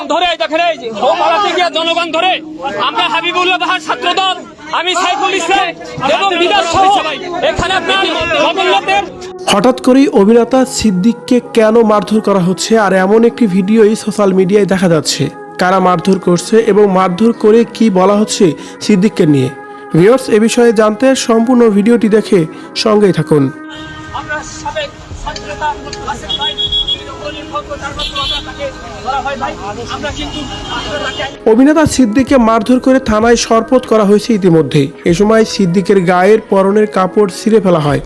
জনগণ ধরে দেখেন এই যে পাড়াতে গিয়ে জনগণ ধরে। আমরা হাবিবুল্লাহ বাহার ছাত্রদল আমি সাইফুল ইসলাম এবং বিদাস এখানে আপনার হঠাৎ করেই অভিনেতা সিদ্দিককে কেন মারধর করা হচ্ছে আর এমন একটি ভিডিওই সোশ্যাল মিডিয়ায় দেখা যাচ্ছে। কারা মারধর করছে এবং মারধর করে কি বলা হচ্ছে সিদ্দিককে নিয়ে? ভিউয়ার্স এ বিষয়ে জানতে সম্পূর্ণ ভিডিওটি দেখে সঙ্গেই থাকুন। আমরা সাবেক ছাত্রনেতা অভিনেতা সিদ্দিককে মারধর করে থানায় সরপত করা হয়েছে ইতিমধ্যেই। এ সময় সিদ্দিকের গায়ের পরনের কাপড় ছিঁড়ে ফেলা হয়।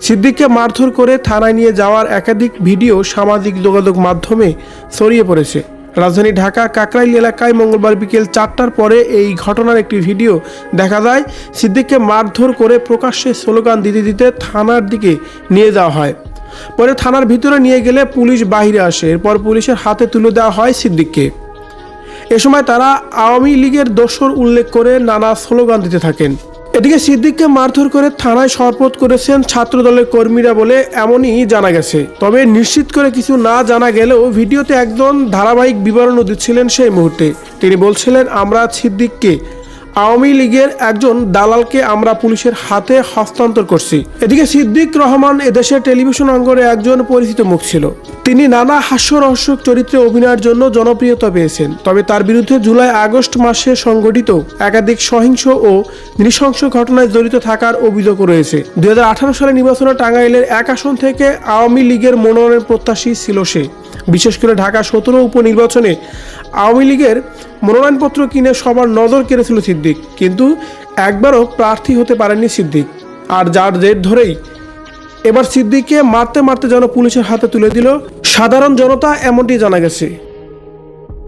সিদ্দিককে মারধর করে থানায় নিয়ে যাওয়ার একাধিক ভিডিও সামাজিক যোগাযোগ মাধ্যমে ছড়িয়ে পড়েছে। রাজধানী ঢাকা, কাকরাইল এলাকায় মঙ্গলবার বিকেল চারটার পরে এই ঘটনার একটি ভিডিও দেখা যায়। সিদ্দিককে মারধর করে প্রকাশ্যে স্লোগান দিতে দিতে থানার দিকে নিয়ে যাওয়া হয়। পরে থানার ভিতরে নিয়ে গেলে পুলিশ বাইরে আসে। এরপর পুলিশের হাতে তুলে দেওয়া হয় সিদ্দিককে। এ সময় তারা আওয়ামী লীগের দোসর উল্লেখ করে নানা স্লোগান দিতে থাকেন। এদিকে সিদ্দিককে মারধর করে থানায় শপথ করেছেন ছাত্রদলের কর্মীরা বলে এমনই জানা গেছে। তবে নিশ্চিত করে কিছু না জানা গেলেও ভিডিওতে একজন ধারাবাহিক বিবরণও দিচ্ছিলেন সেই মুহূর্তে। তিনি বলছিলেন, আমরা সিদ্দিককে আওয়ামী লীগের একজন দালালকে আমরা পুলিশের হাতে হস্তান্তর করছি। এদিকে সিদ্দিক রহমান এদেশের টেলিভিশন অঙ্গনে একজন পরিচিত মুখ ছিল। তিনি নানা হাস্যরহস্যক চরিত্রে অভিনয়ের জন্য জনপ্রিয়তা পেয়েছেন। তবে তার বিরুদ্ধে জুলাই আগস্ট মাসে সংঘটিত একাধিক সহিংস ও নৃশংস ঘটনায় জড়িত থাকার অভিযোগ রয়েছে। দুই সালে নির্বাচনে টাঙ্গাইলের এক আসন থেকে আওয়ামী লীগের মনোনয়ন প্রত্যাশী ছিল সে। বিশেষ করে ঢাকা সতেরো উপনির্বাচনে আওয়ামী লীগের মনোনয়নপত্র কিনে সবার নজর কেড়েছিল সিদ্দিক, কিন্তু একবারও প্রার্থী হতে পারেননি সিদ্দিক। আর যার জের ধরেই এবার সিদ্দিককে মারতে মারতে যেন পুলিশের হাতে তুলে দিল সাধারণ জনতা, এমনটি জানা গেছে।